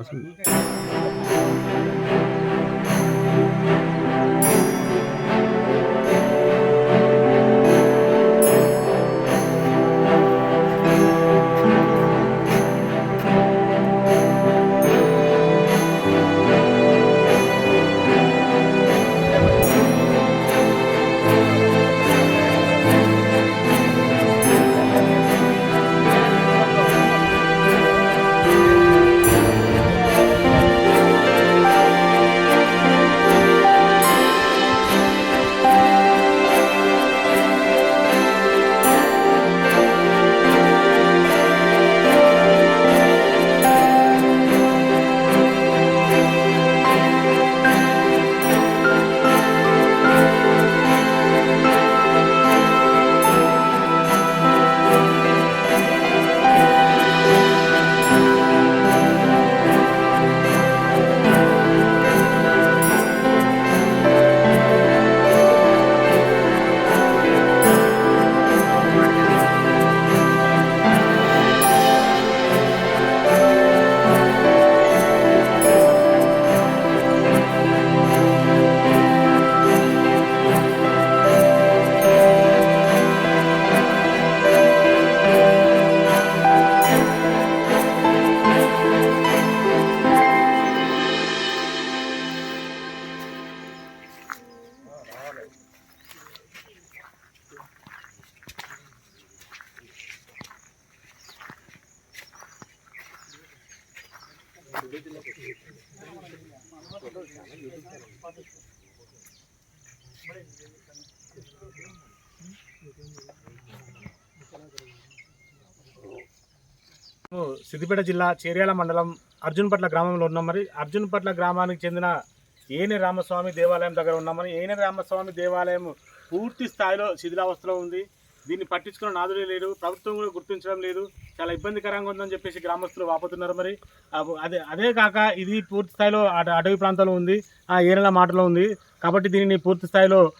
అసలు మేము సిద్దిపేట జిల్లా చేర్యాల మండలం అర్జున్పట్ల గ్రామంలో ఉన్నాం. మరి అర్జున్పట్ల గ్రామానికి చెందిన ఏని రామస్వామి దేవాలయం దగ్గర ఉన్నామని ఏని రామస్వామి దేవాలయం పూర్తి స్థాయిలో శిథిలావస్థలో ఉంది. దీన్ని పట్టించుకున్న నాదుడే లేడు ప్రభుత్వం కూడా గుర్తించడం లేదు చాలా ఇబ్బందికరంగా ఉందని చెప్పేసి గ్రామస్తులు వాపోతున్నారు మరి. అదే అదే కాక ఇది పూర్తి స్థాయిలో అట- అటవీ ప్రాంతంలో ఉంది ఆ ఏనెల మాటలో ఉంది. కాబట్టి దీనిని పూర్తి స్థాయిలో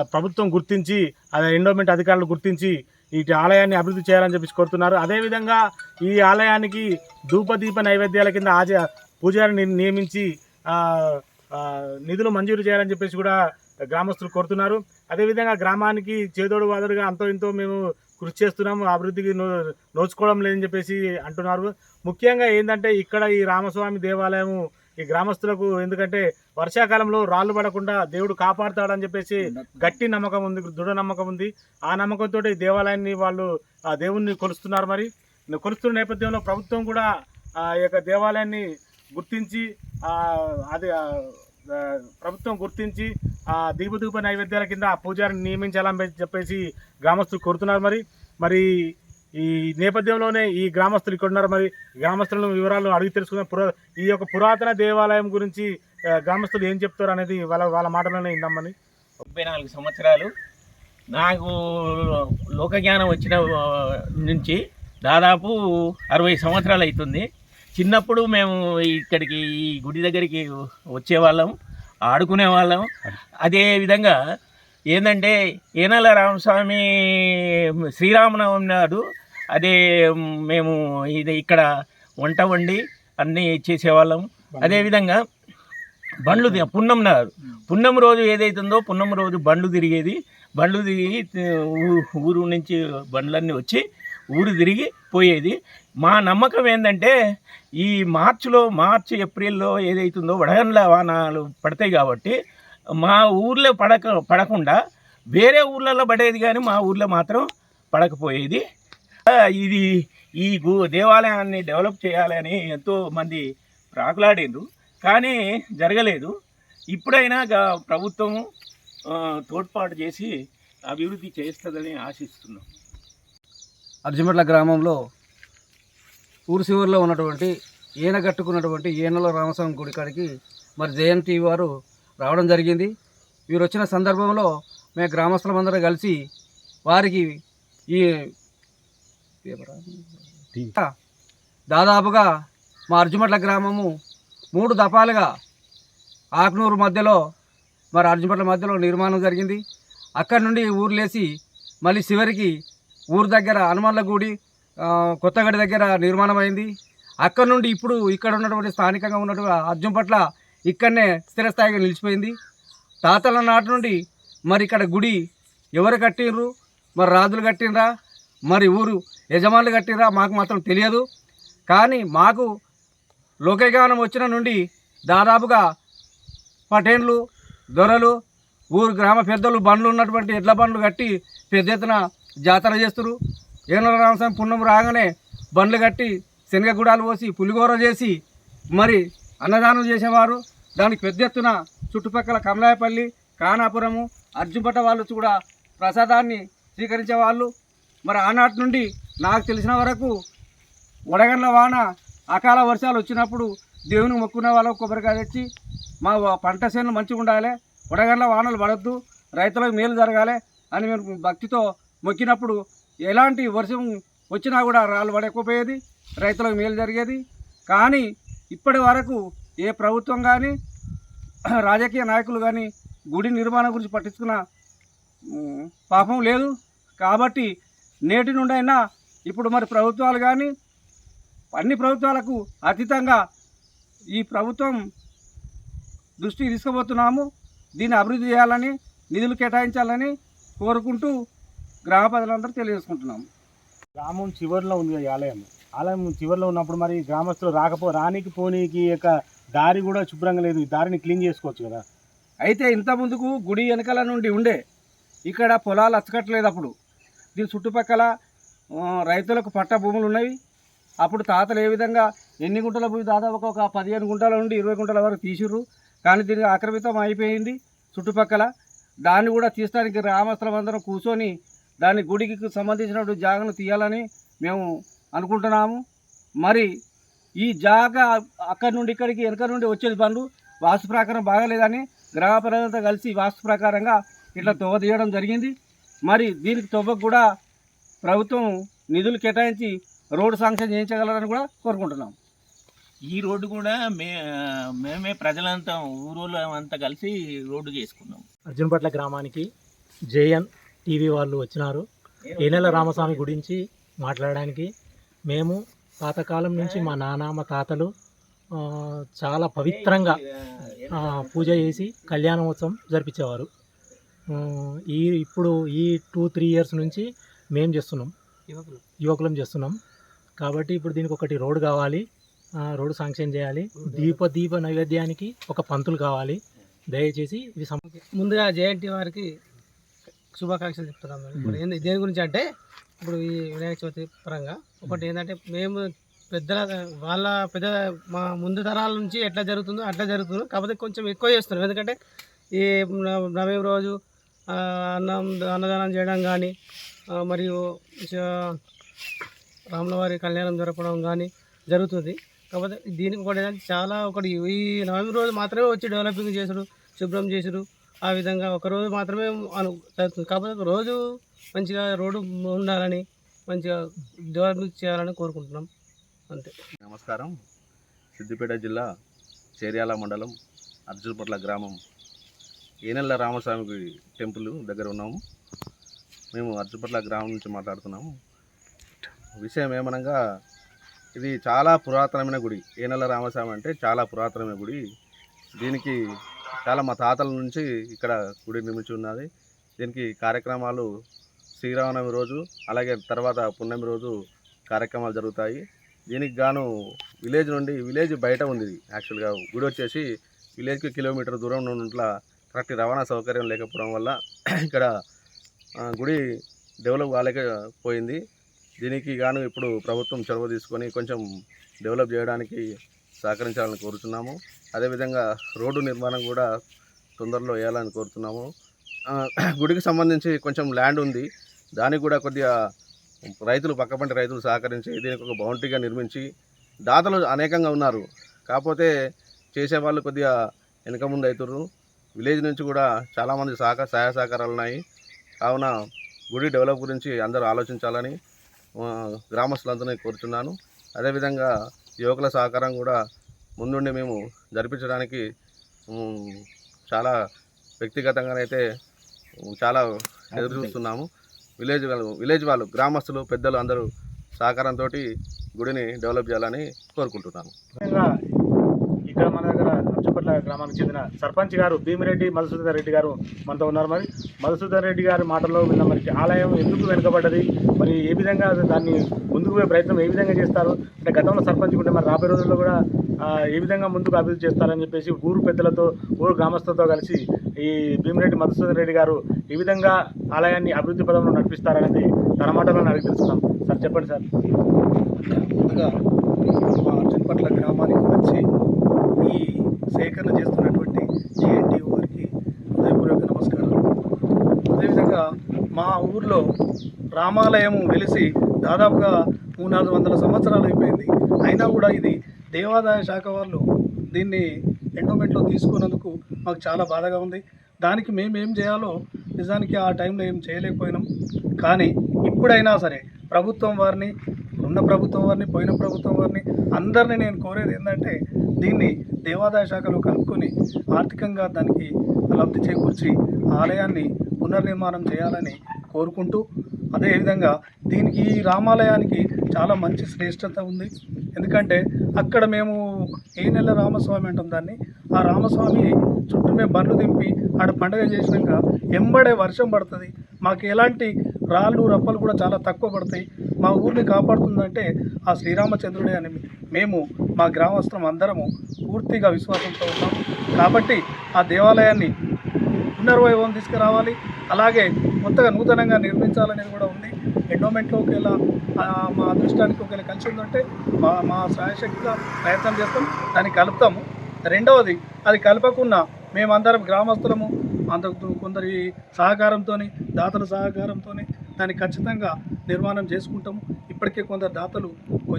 ప్రభుత్వం గుర్తించి అదే ఎండోమెంట్ అధికారులు గుర్తించి ఈ ఆలయాన్ని అభివృద్ధి చేయాలని చెప్పేసి కోరుతున్నారు. అదేవిధంగా ఈ ఆలయానికి ధూపదీప నైవేద్యాల కింద ఆచ పూజారిని నియమించి నిధులు మంజూరు చేయాలని చెప్పేసి కూడా గ్రామస్తులు కోరుతున్నారు. అదేవిధంగా గ్రామానికి చేదోడు వాదోడుగా అంతో ఇంతో మేము కృషి చేస్తున్నాము అభివృద్ధికి నో నోచుకోవడం లేదని చెప్పేసి అంటున్నారు. ముఖ్యంగా ఏంటంటే ఇక్కడ ఈ రామస్వామి దేవాలయం ఈ గ్రామస్తులకు ఎందుకంటే వర్షాకాలంలో రాళ్ళు పడకుండా దేవుడు కాపాడుతాడని చెప్పేసి గట్టి నమ్మకం ఉంది దృఢ నమ్మకం ఉంది. ఆ నమ్మకంతో ఈ దేవాలయాన్ని వాళ్ళు ఆ దేవుణ్ణి కొలుస్తున్నారు మరి. కొలుస్తున్న నేపథ్యంలో ప్రభుత్వం కూడా ఆ యొక్క దేవాలయాన్ని గుర్తించి అది ప్రభుత్వం గుర్తించి ఆ దీపధూప నైవేద్యాల కింద ఆ పూజారిని నియమించాలని చెప్పేసి గ్రామస్తులు కోరుతున్నారు మరి. మరి ఈ నేపథ్యంలోనే ఈ గ్రామస్తులు ఇక్కడ ఉన్నారు మరి. గ్రామస్తులను వివరాలు అడిగి తెలుసుకున్న పురా ఈ యొక్క పురాతన దేవాలయం గురించి గ్రామస్తులు ఏం చెప్తారు అనేది వాళ్ళ వాళ్ళ మాటలోనే ఇందామని ముప్పై నాలుగు సంవత్సరాలు నాకు లోకజ్ఞానం వచ్చిన నుంచి దాదాపు అరవై సంవత్సరాలు అవుతుంది. చిన్నప్పుడు మేము ఇక్కడికి ఈ గుడి దగ్గరికి వచ్చేవాళ్ళం ఆడుకునే వాళ్ళం అదే విధంగా ఏంటంటే ఏనల రామస్వామి శ్రీరామనవమి నాడు అదే మేము ఇది ఇక్కడ వంట వండి అన్నీ చేసేవాళ్ళం. అదేవిధంగా బండ్లు పున్నం నాడు. పున్నం రోజు ఏదైతుందో పున్నం రోజు బండ్లు తిరిగేది. బండ్లు తిరిగి ఊ- ఊరు నుంచి బండ్లన్నీ వచ్చి ఊరు తిరిగి పోయేది. మా నమ్మకం ఏంటంటే ఈ మార్చిలో మార్చి ఏప్రిల్లో ఏదైతుందో వడగండ్ల వానాలు పడతాయి కాబట్టి మా ఊర్లో పడక పడకుండా వేరే ఊర్లలో పడేది కానీ మా ఊర్లో మాత్రం పడకపోయేది. ఇది ఈ గు దేవాలయాన్ని డెవలప్ చేయాలని ఎంతో మంది ప్రాకులాడిండ్రు. కానీ జరగలేదు. ఇప్పుడైనా ప్రభుత్వం తోడ్పాటు చేసి అభివృద్ధి చేస్తుందని ఆశిస్తున్నాం. అర్జుమట్ల గ్రామంలో ఊరు ఉన్నటువంటి ఈయన కట్టుకున్నటువంటి ఈయనలో రామస్వామి గుడి కాడికి మరి జయంతి వారు రావడం జరిగింది. వీరు వచ్చిన సందర్భంలో మేము గ్రామస్తులమందరం కలిసి వారికి ఈ దాదాపుగా మా అర్జుమట్ల గ్రామము మూడు దఫాలుగా ఆకునూరు మధ్యలో మరి అర్జుమట్ల మధ్యలో నిర్మాణం జరిగింది. అక్కడి నుండి ఊర్లేసి మళ్ళీ చివరికి ఊరు దగ్గర హనుమాన్ల గుడి కొత్తగడి దగ్గర నిర్మాణం అయింది అక్కడ నుండి ఇప్పుడు ఇక్కడ ఉన్నటువంటి స్థానికంగా ఉన్నటువంటి అర్జున్ పట్ల ఇక్కడనే స్థిరస్థాయిగా నిలిచిపోయింది. తాతల నాటి నుండి మరి ఇక్కడ గుడి ఎవరు కట్టిండ్రు? మరి రాజులు కట్టినరా మరి ఊరు యజమానులు కట్టినరా మాకు మాత్రం తెలియదు. కానీ మాకు లోకగానం వచ్చిన నుండి దాదాపుగా పటేన్లు దొరలు ఊరు గ్రామ పెద్దలు బండ్లు ఉన్నటువంటి ఎడ్ల బండ్లు కట్టి పెద్ద ఎత్తున జాతర చేస్తున్నారు ఏనుల రామస్వామి పుణ్యం రాగానే బండ్లు కట్టి శనగగుడాలు పోసి పులిగోర చేసి మరి అన్నదానం చేసేవారు. దానికి పెద్ద ఎత్తున చుట్టుపక్కల కమలాయపల్లి కానాపురము అర్జున్పట్ట వాళ్ళు కూడా ప్రసాదాన్ని స్వీకరించే వాళ్ళు మరి ఆనాటి నుండి నాకు తెలిసిన వరకు వడగండ్ల వాన అకాల వర్షాలు వచ్చినప్పుడు దేవుని మొక్కునే వాళ్ళకు కొబ్బరికాయ తెచ్చి మా పంట చేనులు మంచిగా ఉండాలి వడగండ్ల వానలు పడద్దు రైతులకు మేలు జరగాలి అని మేము భక్తితో మొక్కినప్పుడు ఎలాంటి వర్షం వచ్చినా కూడా రాళ్ళు పడకపోయేది రైతులకు మేలు జరిగేది. కానీ ఇప్పటి వరకు ఏ ప్రభుత్వం కానీ రాజకీయ నాయకులు కానీ గుడి నిర్మాణం గురించి పట్టించుకున్న పాపం లేదు. కాబట్టి నేటి నుండైనా ఇప్పుడు మరి ప్రభుత్వాలు కానీ అన్ని ప్రభుత్వాలకు అతీతంగా ఈ ప్రభుత్వం దృష్టికి తీసుకుపోతున్నాము. దీన్ని అభివృద్ధి చేయాలని నిధులు కేటాయించాలని కోరుకుంటూ గ్రామ ప్రజలందరూ తెలియజేసుకుంటున్నాము. గ్రామం చివరిలో ఉంది ఈ ఆలయం. ఆలయం చివరిలో ఉన్నప్పుడు మరి గ్రామస్తులు రాకపో రానికి పోనీకి యొక్క దారి కూడా శుభ్రంగా లేదు. ఈ దారిని క్లీన్ చేసుకోవచ్చు కదా. అయితే ఇంత ముందుకు గుడి వెనకాల నుండి ఉండే ఇక్కడ పొలాలు అచ్చకట్లేదు అప్పుడు. దీని చుట్టుపక్కల రైతులకు పట్ట భూములు ఉన్నవి. అప్పుడు తాతలు ఏ విధంగా ఎన్ని గుంటల భూమి? దాదాపు ఒక పదిహేను గుంటల నుండి ఇరవై గుంటల వరకు తీసిర్రు. కానీ దీనికి ఆక్రమితం అయిపోయింది చుట్టుపక్కల. దాన్ని కూడా తీయడానికి గ్రామస్తులం అందరం కూర్చొని దాని గుడికి సంబంధించినటువంటి జాగను తీయాలని మేము అనుకుంటున్నాము. మరి ఈ జాగ అక్కడి నుండి ఇక్కడికి వెనక నుండి వచ్చేది పనులు వాస్తు ప్రకారం బాగాలేదని గ్రామ ప్రజలతో కలిసి వాస్తు ప్రకారంగా ఇట్లా తొవ్వ తీయడం జరిగింది. మరి దీనికి తొవ్వకు కూడా ప్రభుత్వం నిధులు కేటాయించి రోడ్డు శాంక్షన్ చేయించగలరని కూడా కోరుకుంటున్నాం. ఈ రోడ్డు కూడా మే మేమే ప్రజలంతా ఊరోళ్ళు అంతా కలిసి రోడ్డు చేసుకున్నాం. అర్జున్పట్ల గ్రామానికి జేఎన్ టీవీ వాళ్ళు వచ్చినారు. ఏనెల రామస్వామి గురించి మాట్లాడడానికి మేము పాతకాలం నుంచి మా నాన్న మా తాతలు చాలా పవిత్రంగా పూజ చేసి కళ్యాణోత్సవం జరిపించేవారు. ఈ ఇప్పుడు ఈ టూ త్రీ ఇయర్స్ నుంచి మేము చేస్తున్నాం. యువకులం. చేస్తున్నాం. కాబట్టి ఇప్పుడు దీనికి ఒకటి రోడ్ కావాలి. రోడ్డు శాంక్షన్ చేయాలి. దీప దీప నైవేద్యానికి ఒక పంతులు కావాలి. దయచేసి ఇది ముందుగా జేఎన్టీ వారికి శుభాకాంక్షలు చెప్తున్నాం మేము. ఇప్పుడు ఏంది దేని గురించి అంటే ఇప్పుడు ఈ వినాయక చవితి పరంగా ఒకటి ఏంటంటే మేము పెద్దల వాళ్ళ పెద్ద మా ముందు తరాల నుంచి ఎట్లా జరుగుతుందో అట్లా జరుగుతుందో. కాకపోతే కొంచెం ఎక్కువ చేస్తున్నాం ఎందుకంటే ఈ నవమి రోజు అన్నం అన్నదానం చేయడం కానీ మరియు చ- రాముల వారి కళ్యాణం జరపడం కానీ జరుగుతుంది. కాకపోతే దీనికి ఒకటి ఏంటంటే చాలా ఒకటి ఈ నవమి రోజు మాత్రమే వచ్చి డెవలపింగ్ చేసుడు శుభ్రం చేసుడు ఆ విధంగా ఒకరోజు మాత్రమే అను కాకపోతే రోజు మంచిగా రోడ్డు ఉండాలని మంచిగా డెవలప్మెంట్ చేయాలని కోరుకుంటున్నాం. అంతే. నమస్కారం. సిద్దిపేట జిల్లా చేర్యాల మండలం అర్జునపట్ల గ్రామం ఏనెల్ల రామస్వామి టెంపుల్ దగ్గర ఉన్నాము. మేము అర్జునపట్ల గ్రామం నుంచి మాట్లాడుతున్నాము. విషయం ఏమనగా ఇది చాలా పురాతనమైన గుడి. ఏనెల్ల రామస్వామి అంటే చాలా పురాతనమైన గుడి. దీనికి చాలా మా తాతల నుంచి ఇక్కడ గుడి నిర్మించి ఉన్నది. దీనికి కార్యక్రమాలు శ్రీరామనవమి రోజు అలాగే తర్వాత పున్నమి రోజు కార్యక్రమాలు జరుగుతాయి. దీనికి గాను విలేజ్ నుండి విలేజ్ బయట ఉంది యాక్చువల్గా గుడి వచ్చేసి విలేజ్కి కిలోమీటర్ దూరం ఉన్నట్ల కరెక్ట్ రవాణా సౌకర్యం లేకపోవడం వల్ల ఇక్కడ గుడి డెవలప్ కాలేకపోయింది. దీనికి గాను ఇప్పుడు ప్రభుత్వం చొరవ తీసుకొని కొంచెం డెవలప్ చేయడానికి సహకరించాలని కోరుతున్నాము అదేవిధంగా రోడ్డు నిర్మాణం కూడా తొందరలో వేయాలని కోరుతున్నాము గుడికి సంబంధించి కొంచెం ల్యాండ్ ఉంది. దానికి కూడా కొద్దిగా రైతులు పక్కపంటి రైతులు సహకరించి దీనికి ఒక బౌండరీగా నిర్మించి దాతలు అనేకంగా ఉన్నారు. కాకపోతే చేసేవాళ్ళు కొద్దిగా వెనక ముందు అవుతున్నారు విలేజ్ నుంచి కూడా చాలామంది సహక సహాయ సహకారాలు ఉన్నాయి. కావున గుడి డెవలప్ గురించి అందరూ ఆలోచించాలని గ్రామస్తులందరినీ కోరుతున్నాను అదేవిధంగా యువకుల సహకారం కూడా ముందుండి మేము జరిపించడానికి చాలా వ్యక్తిగతంగానైతే చాలా ఎదురు చూస్తున్నాము. విలేజ్ వాళ్ళు విలేజ్ వాళ్ళు గ్రామస్తులు పెద్దలు అందరూ సహకారంతో గుడిని డెవలప్ చేయాలని కోరుకుంటున్నాను. ఇక్కడ మన దగ్గర అచ్చపట్ల గ్రామానికి చెందిన సర్పంచ్ గారు భీమిరెడ్డి మధుసూదన్ రెడ్డి గారు మనతో ఉన్నారు మరి. మధుసూదన్ రెడ్డి గారి మాటల్లో విన్న మరి ఆలయం ఎందుకు వెనుకబడ్డది? మరి ఏ విధంగా దాన్ని ముందుకు పోయే ప్రయత్నం ఏ విధంగా చేస్తారు? అంటే గతంలో సర్పంచ్ ఉంటే మరి రాబోయే రోజుల్లో కూడా ఏ విధంగా ముందుకు అభివృద్ధి చేస్తారని చెప్పేసి ఊరు పెద్దలతో ఊరు గ్రామస్తులతో కలిసి ఈ భీమిరెడ్డి మధుసూదన్ రెడ్డి గారు ఏ విధంగా ఆలయాన్ని అభివృద్ధి పదంలో నడిపిస్తారనేది తన మాటలో అడిగి తెలుస్తున్నాం సార్ చెప్పండి సార్. ముందుగా మా అర్జున్పట్ల గ్రామానికి వచ్చి సేకరణ చేస్తున్నటువంటి జేఎన్టీ వారికి హృదయపూర్వక నమస్కారాలు. అదేవిధంగా మా ఊర్లో రామాలయం వెలిసి దాదాపుగా మూడు నాలుగు వందల సంవత్సరాలు అయిపోయింది. అయినా కూడా ఇది దేవాదాయ శాఖ వాళ్ళు దీన్ని ఎండోమెంట్లో తీసుకున్నందుకు మాకు చాలా బాధగా ఉంది. దానికి మేము ఏం చేయాలో నిజానికి ఆ టైంలో ఏం చేయలేకపోయినాం. కానీ ఇప్పుడైనా సరే ప్రభుత్వం వారిని ఉన్న ప్రభుత్వం వారిని పోయిన ప్రభుత్వం వారిని అందరినీ నేను కోరేది ఏంటంటే దీన్ని దేవాదాయ శాఖలో కలుపుకొని ఆర్థికంగా దానికి లబ్ధి చేకూర్చి ఆలయాన్ని పునర్నిర్మాణం చేయాలని కోరుకుంటూ అదేవిధంగా దీనికి ఈ రామాలయానికి చాలా మంచి శ్రేష్టత ఉంది. ఎందుకంటే అక్కడ మేము ఏ నెల రామస్వామి అంటాం దాన్ని? ఆ రామస్వామి చుట్టూ మేము బండ్లు దింపి ఆడ పండుగ చేసినాక ఎంబడే వర్షం పడుతుంది. మాకు ఎలాంటి రాళ్ళు రప్పలు కూడా చాలా తక్కువ పడతాయి. మా ఊరిని కాపాడుతుందంటే ఆ శ్రీరామచంద్రుడే అని మేము మా గ్రామస్తులం అందరము పూర్తిగా విశ్వాసంతో ఉన్నాం కాబట్టి ఆ దేవాలయాన్ని పునర్వైభవం తీసుకురావాలి. అలాగే కొత్తగా నూతనంగా నిర్మించాలనేది కూడా ఉంది. ఎండోమెంట్లో ఒకేలా మా అదృష్టానికి ఒకవేళ కలిసి ఉందంటే మా మా సాయశక్తిగా ప్రయత్నం చేస్తాం. దాన్ని కలుపుతాము. రెండవది అది కలపకుండా మేమందరం గ్రామస్తులము అంత కొందరి సహకారంతో దాతల సహకారంతో దాన్ని ఖచ్చితంగా నిర్మాణం చేసుకుంటాము. ఇప్పటికే కొందరు దాతలు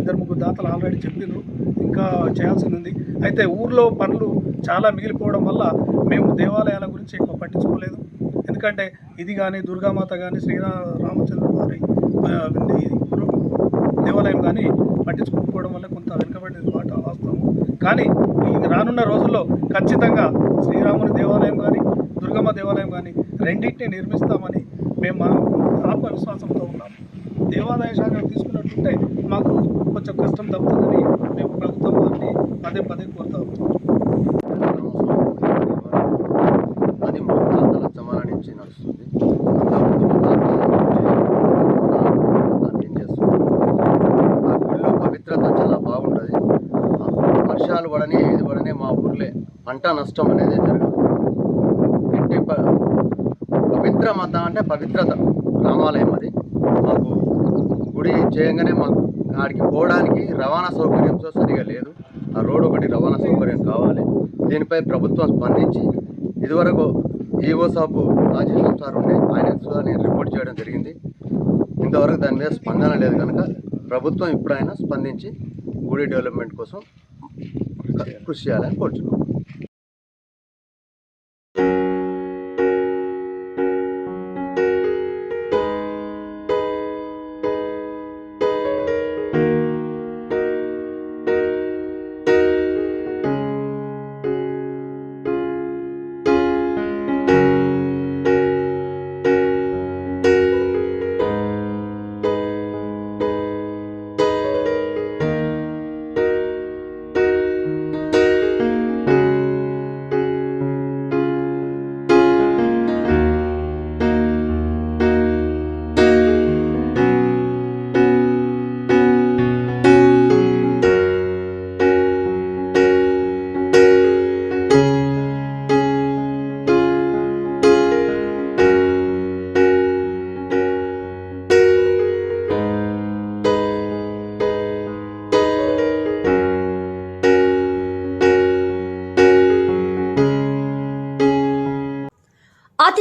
ఇద్దరు ముగ్గురు దాతలు ఆల్రెడీ చెప్పిండ్రు. ఇంకా చేయాల్సింది ఉంది అయితే ఊర్లో పనులు చాలా మిగిలిపోవడం వల్ల మేము దేవాలయాల గురించి ఎక్కువ పట్టించుకోలేదు. ఎందుకంటే ఇది కానీ దుర్గామాత కానీ శ్రీరా రామచంద్ర వారి దేవాలయం కానీ పట్టించుకోకపోవడం వల్ల కొంత వెనుకబడిన మాట వాస్తవం. కానీ ఈ రానున్న రోజుల్లో ఖచ్చితంగా శ్రీరాముని దేవాలయం కానీ దుర్గమ్మ దేవాలయం కానీ రెండింటిని నిర్మిస్తామని మేము మా ఆత్మవిశ్వాసంతో ఉన్నాము దేవాదాయ శాఖ తీసుకున్నట్టుంటే మాకు కొంచెం కష్టం తప్పుతుందని మేము ప్రభుత్వం వారిని పదే పదే కోరుతాము అది మా తాతల జమానా నుంచి నడుస్తుంది. ఆ గుడిలో పవిత్రత చాలా బాగుంటుంది. వర్షాలు పడని ఇది పడని మా ఊర్లే. పంట నష్టం అనేది జరగదు. ఇంటి పవిత్ర మతం అంటే పవిత్రత. రామాలయం అది. మాకు గుడి చేయగానే మాకు ఆడికి పోవడానికి రవాణా సౌకర్యంతో సరిగా లేదు. ఆ రోడ్ ఒకటి రవాణా సౌకర్యం కావాలి. దీనిపై ప్రభుత్వం స్పందించి ఇదివరకు ఈవో సాబు రాజేశ్వర సార్ ఉండే ఫైనాన్స్ కూడా నేను రిపోర్ట్ చేయడం జరిగింది. ఇంతవరకు దాని మీద స్పందన లేదు కనుక ప్రభుత్వం ఇప్పుడైనా స్పందించి గుడి డెవలప్మెంట్ కోసం కృషి చేయాలని కోరుచున్నాం.